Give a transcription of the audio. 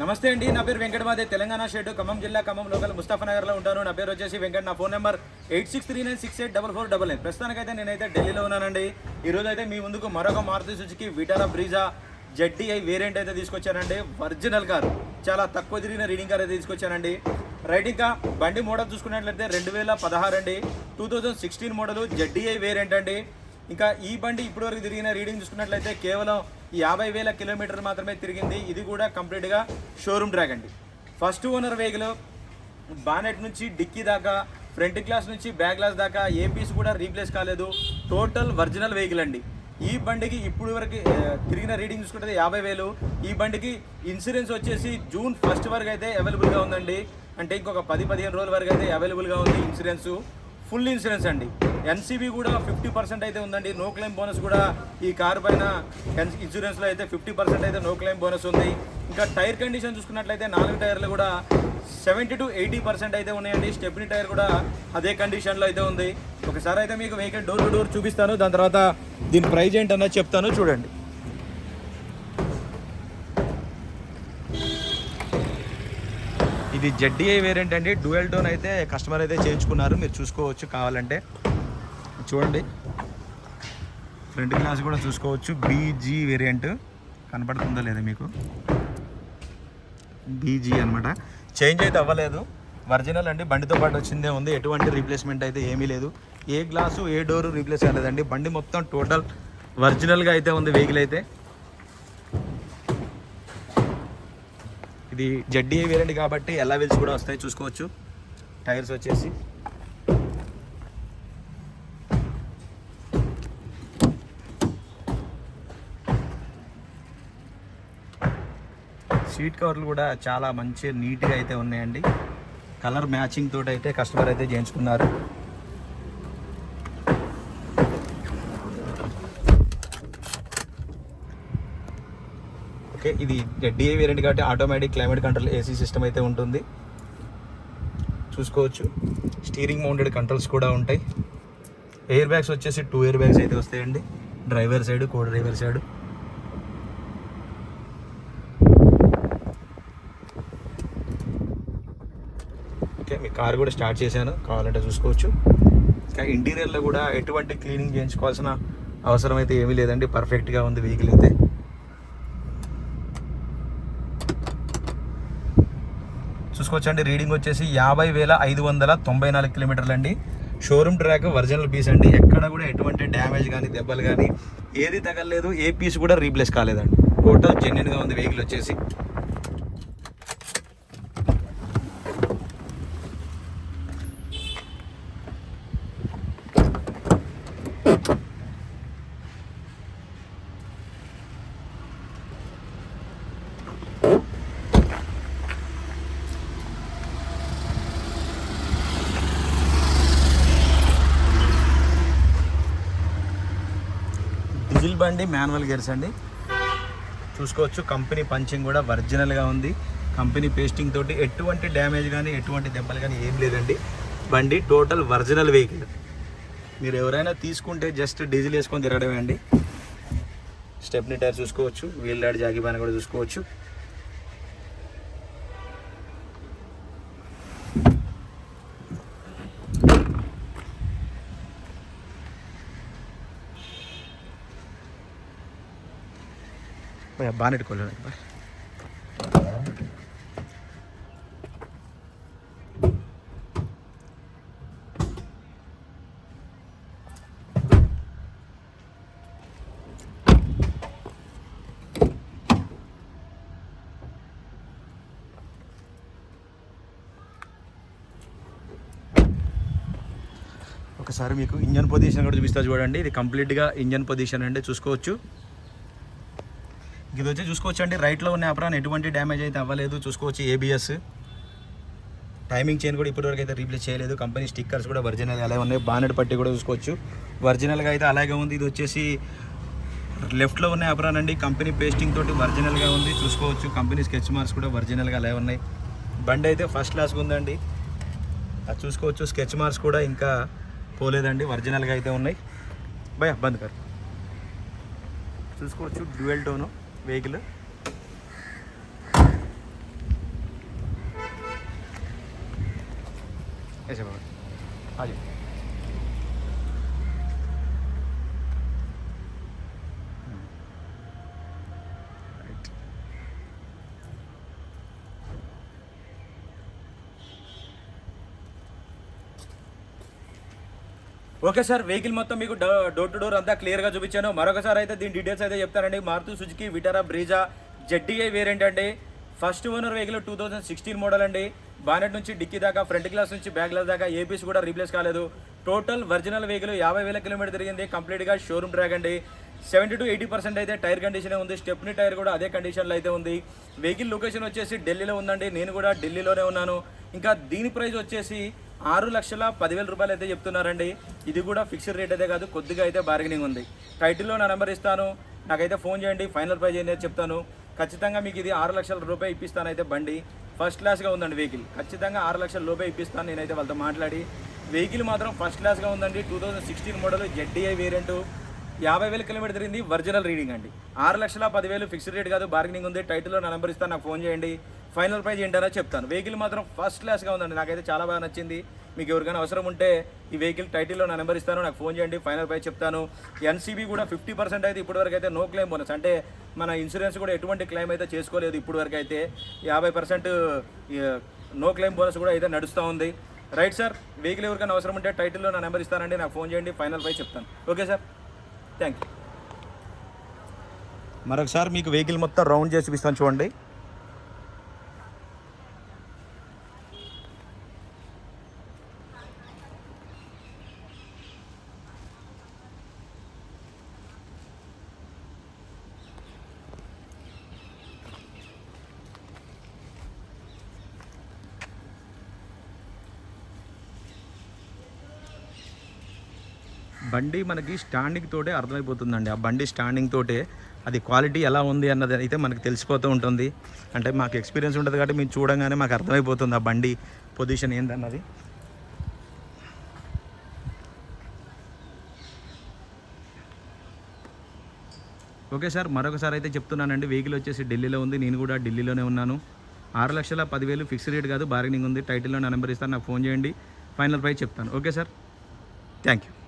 నమస్తే అండి నా పేరు వెంకటమాదే తెలంగాణ షెడ్ ఖమ్మం జిల్లా ఖమ్మం లోకల్ ముస్తాఫనగర్లో ఉంటాను. నా పేరు వచ్చేసి వెంకట నా phone number eight six three nine six eight double four double nine ప్రస్తుతానికైతే నేనైతే ఢిల్లీలో ఉన్నానండి. ఈ రోజు అయితే మీ ముందుకు మరొక Maruti Suzuki Vitara Brezza ZDI variant అయితే తీసుకొచ్చానండి. ఒరిజినల్ కార్ చాలా తక్కువ తిరిగిన రీడింగ్ కార్ అయితే తీసుకొచ్చానండి. రైట్ ఇంకా బండి మోడల్ చూసుకున్నట్లయితే రెండు వేల పదహారు అండి. Two thousand sixteen model ZDI variant అండి. ఇంకా ఈ బండి ఇప్పటివరకు తిరిగిన రీడింగ్ చూసుకున్నట్లయితే కేవలం యాభై వేల కిలోమీటర్ మాత్రమే తిరిగింది. ఇది కూడా కంప్లీట్గా షోరూమ్ ట్రాక్ అండి. ఫస్ట్ ఓనర్ వెహికల్ బానెట్ నుంచి డిక్కీ దాకా ఫ్రంట్ గ్లాస్ నుంచి బ్యాక్ గ్లాస్ దాకా ఏ పీస్ కూడా రీప్లేస్ కాలేదు. టోటల్ ఒరిజినల్ వెహికల్ అండి. ఈ బండికి ఇప్పుడు వరకు తిరిగిన రీడింగ్ చూసుకుంటే యాభై వేలు. ఈ బండికి ఇన్సూరెన్స్ వచ్చేసి జూన్ ఫస్ట్ వరకు అయితే అవైలబుల్గా ఉందండి. అంటే ఇంకొక పది పదిహేను రోజుల వరకు అయితే అవైలబుల్గా ఉంది ఇన్సూరెన్సు. ఫుల్ ఇన్సూరెన్స్ అండి. ఎన్సీబీ కూడా ఫిఫ్టీ పర్సెంట్ అయితే ఉందండి. నో క్లెయిమ్ బోనస్ కూడా ఈ కారు పైన ఇన్సూరెన్స్లో అయితే ఫిఫ్టీ పర్సెంట్ అయితే నో క్లెయిమ్ బోనస్ ఉంది. ఇంకా టైర్ కండిషన్ చూసుకున్నట్లయితే నాలుగు టైర్లు కూడా సెవెంటీ టు ఎయిటీ పర్సెంట్ అయితే ఉన్నాయండి. స్టెప్నీ టైర్ కూడా అదే కండిషన్లో అయితే ఉంది. ఒకసారి అయితే మీకు వెహికల్ డోర్ టు డోర్ చూపిస్తాను. దాని తర్వాత దీని ప్రైజ్ ఏంటన్నది చెప్తాను. చూడండి. ఇది జెడ్డీఐ వేరియంట్ అండి. డ్యూయల్ టోన్ అయితే కస్టమర్ అయితే చేయించుకున్నారు. మీరు చూసుకోవచ్చు కావాలంటే. చూడండి. ఫ్రంట్ గ్లాస్ కూడా చూసుకోవచ్చు. బీజీ వేరియంట్ కనపడుతుందో లేదా మీకు? బీజీ అన్నమాట. చేంజ్ అయితే అవ్వలేదు. ఒరిజినల్ అండి. బండితో పాటు వచ్చిందే ఉంది. ఎటువంటి రీప్లేస్మెంట్ అయితే ఏమీ లేదు. ఏ గ్లాసు ఏ డోరు రీప్లేస్ కాలేదండి. బండి మొత్తం టోటల్ ఒరిజినల్గా అయితే ఉంది వెహికల్ అయితే. ఇది జడ్డీ వేరియంట్ కాబట్టి ఎలా వీల్స్ కూడా వస్తాయి చూసుకోవచ్చు. టైర్స్ వచ్చేసి. సీట్ కవర్లు కూడా చాలా మంచి నీట్గా అయితే ఉన్నాయండి. కలర్ మ్యాచింగ్ తోటి అయితే కస్టమర్ అయితే చేయించుకున్నారు. ఓకే ఇది డిఏ వేరియంట్ కాబట్టి automatic climate control AC system అయితే ఉంటుంది. చూసుకోవచ్చు. స్టీరింగ్ మౌంటెడ్ కంట్రోల్స్ కూడా ఉంటాయి. ఎయిర్ బ్యాగ్స్ వచ్చేసి టూ ఎయిర్ బ్యాగ్స్ అయితే వస్తాయండి. Driver side co driver side okay మీ కార్ కూడా స్టార్ట్ చేశాను. కావాలంటే చూసుకోవచ్చు. ఇంకా ఇంటీరియర్లో కూడా ఎటువంటి క్లీనింగ్ చేయించుకోవాల్సిన అవసరం అయితే ఏమీ లేదండి. పర్ఫెక్ట్గా ఉంది వెహికల్ అయితే. చూసుకోవచ్చండి రీడింగ్ వచ్చేసి యాభై వేల ఐదు వందల తొంభై నాలుగు కిలోమీటర్లు అండి. షోరూమ్ ట్రాక్ ఒరిజినల్ పీస్ అండి. ఎక్కడ కూడా ఎటువంటి డ్యామేజ్ కానీ దెబ్బలు కానీ ఏది తగలలేదు ఏ పీస్ కూడా రీప్లేస్ కాలేదండి. టోటల్ జెన్యున్గా ఉంది వెహికల్ వచ్చేసి డీజిల్ బండి మాన్యువల్ గేర్స్ అండి. చూసుకోవచ్చు కంపెనీ పంచింగ్ కూడా ఒరిజినల్గా ఉంది. కంపెనీ పేస్టింగ్ తోటి ఎటువంటి డ్యామేజ్ కానీ ఎటువంటి దెబ్బలు కానీ ఏం లేదండి. బండి టోటల్ ఒరిజినల్ వెహికల్. మీరు ఎవరైనా తీసుకుంటే జస్ట్ డీజిల్ వేసుకొని తిరగడమే అండి. స్టెప్ని టైర్ చూసుకోవచ్చు వీల్ డాడ్ జాగిబాన్ కూడా చూసుకోవచ్చు. బాగా నెట్టుకోలేదు ఒకసారి మీకు ఇంజన్ పొజిషన్ కూడా చూపిస్తా చూడండి. ఇది కంప్లీట్గా ఇంజన్ పొజిషన్ అంటే చూసుకోవచ్చు. ఇది వచ్చి చూసుకోవచ్చు అండి రైట్లో ఉన్న అప్రాన్ ఎటువంటి డ్యామేజ్ అయితే అవ్వలేదు. చూసుకోవచ్చు ఏబిఎస్ టైమింగ్ చైన్ కూడా ఇప్పటివరకు అయితే రీప్లేస్ చేయలేదు. కంపెనీ స్టిక్కర్స్ కూడా ఒరిజినల్ అలాగే ఉన్నాయి. బానెట్ పట్టి కూడా చూసుకోవచ్చు. ఒరిజినల్గా అయితే అలాగే ఉంది. ఇది వచ్చేసి లెఫ్ట్లో ఉన్న అప్రాన్ అండి. కంపెనీ పేస్టింగ్ తోటి ఒరిజినల్గా ఉంది. చూసుకోవచ్చు. కంపెనీ స్కెచ్ మార్క్స్ కూడా ఒరిజినల్గా అలాగే ఉన్నాయి. బండి అయితే ఫస్ట్ క్లాస్గా ఉందండి. అది చూసుకోవచ్చు. స్కెచ్ మార్క్స్ కూడా ఇంకా పోలేదండి. ఒరిజినల్గా అయితే ఉన్నాయి. భయ బంద్ కర్ చూసుకోవచ్చు. డ్యూయల్ టోను വെഹിക്കിൾ ऐसे बाबा आ जाओ ఓకే సార్ వెహికల్ మొత్తం మీకు డో- డోర్ టు డోర్ అంతా క్లియర్గా చూపించాను. మరొకసారి అయితే దీని డీటెయిల్స్ అయితే చెప్తానండి. Maruti Suzuki Vitara Brezza ZDI variant అండి. First owner vehicle two thousand sixteen model అండి. బానెట్ నుంచి డిక్కీ దాకా ఫ్రంట్ గ్లాస్ నుంచి బ్యాక్ గ్లాస్ దాకా ఏపీస్ కూడా రీప్లేస్ కాలేదు. టోటల్ ఒరిజినల్ వెహికల్ యాభై వేల కిలోమీటర్ తిరిగింది. కంప్లీట్గా షోరూమ్ ట్రాక్ అండి. సెవెంటీ టు ఎయిటీ పర్సెంట్ అయితే టైర్ కండిషనే ఉంది. స్టెప్ని టైర్ కూడా అదే కండిషన్లో అయితే ఉంది. వెహికల్ లొకేషన్ వచ్చేసి ఢిల్లీలో ఉందండి. నేను కూడా ఢిల్లీలోనే ఉన్నాను. ఇంకా దీని ప్రైస్ వచ్చేసి ఆరు లక్షల పదివేల రూపాయలు అయితే చెప్తున్నారండి. ఇది కూడా ఫిక్స్డ్ రేట్ అయితే కాదు కొద్దిగా అయితే బార్గెనింగ్ ఉంది. టైటిల్లో నా నెంబర్ ఇస్తాను. నాకైతే ఫోన్ చేయండి ఫైనల్ ప్రైజ్ ఏంటి చెప్తాను. ఖచ్చితంగా మీకు ఇది ఆరు లక్షల రూపాయలు ఇప్పిస్తాను అయితే బండి. ఫస్ట్ క్లాస్గా ఉందండి వెహికల్ ఖచ్చితంగా ఆరు లక్షల రూపాయలు ఇప్పిస్తాను నేనైతే వాళ్ళతో మాట్లాడి. వెహికల్ మాత్రం ఫస్ట్ క్లాస్గా ఉందండి. Two thousand sixteen model ZDI variant యాభై వేల కిలోమీటర్ తిరిగింది ఒరిజినల్ రీడింగ్ అండి. ఆరు లక్షల పదివేలు ఫిక్స్డ్ రేట్ కాదు బార్గెనింగ్ ఉంది. టైటిల్లో నా నెంబర్ ఇస్తాను నాకు ఫోన్ చేయండి. ఫైనల్ ప్రైజ్ ఏంటనో చెప్తాను. వెహికల్ మాత్రం ఫస్ట్ క్లాస్గా ఉందండి. నాకైతే చాలా బాగా నచ్చింది. మీకు ఎవరికైనా అవసరం ఉంటే ఈ వెహికల్ టైటిల్లో నా నెంబర్ ఇస్తాను నాకు ఫోన్ చేయండి. ఫైనల్ ప్రైజ్ చెప్తాను. ఎన్సీబీ కూడా ఫిఫ్టీ పర్సెంట్ అయితే ఇప్పటివరకు అయితే నో క్లెయిమ్ బోనస్ అంటే మన ఇన్సూరెన్స్ కూడా ఎటువంటి క్లెయిమ్ అయితే చేసుకోలేదు ఇప్పటివరకు అయితే యాభై పర్సెంట్ నో క్లెయిమ్ బోనస్ కూడా అయితే నడుస్తూ ఉంది. రైట్ సార్ వెహికల్ ఎవరికైనా అవసరం ఉంటే టైటిల్లో నా నెంబర్ ఇస్తానండి నాకు ఫోన్ చేయండి. ఫైనల్ ప్రైజ్ చెప్తాను. ఓకే సార్ థ్యాంక్ యూ మరొకసారి మీకు వెహికల్ మొత్తం రౌండ్ చేసి చూపిస్తాను చూడండి. బండి మనకి స్టాండింగ్ తోటే అర్థమైపోతుందండి. ఆ బండి స్టాండింగ్ తోటే అది క్వాలిటీ ఎలా ఉంది అన్నది అయితే మనకు తెలిసిపోతూ ఉంటుంది. అంటే మాకు ఎక్స్పీరియన్స్ ఉంటుంది కాబట్టి మేము చూడంగానే మాకు అర్థమైపోతుంది ఆ బండి పొజిషన్ ఏందన్నది. ఓకే సార్ మరొకసారి అయితే చెప్తున్నానండి. వెహికల్ వచ్చేసి ఢిల్లీలో ఉంది. నేను కూడా ఢిల్లీలోనే ఉన్నాను. ఆరు లక్షల పదివేలు ఫిక్స్డ్ రేట్ కాదు బార్గెనింగ్ ఉంది. టైటిల్లో నా నెంబర్ ఇస్తాను. నాకు ఫోన్ చేయండి. ఫైనల్ ప్రైస్ చెప్తాను. Okay sir? Thank you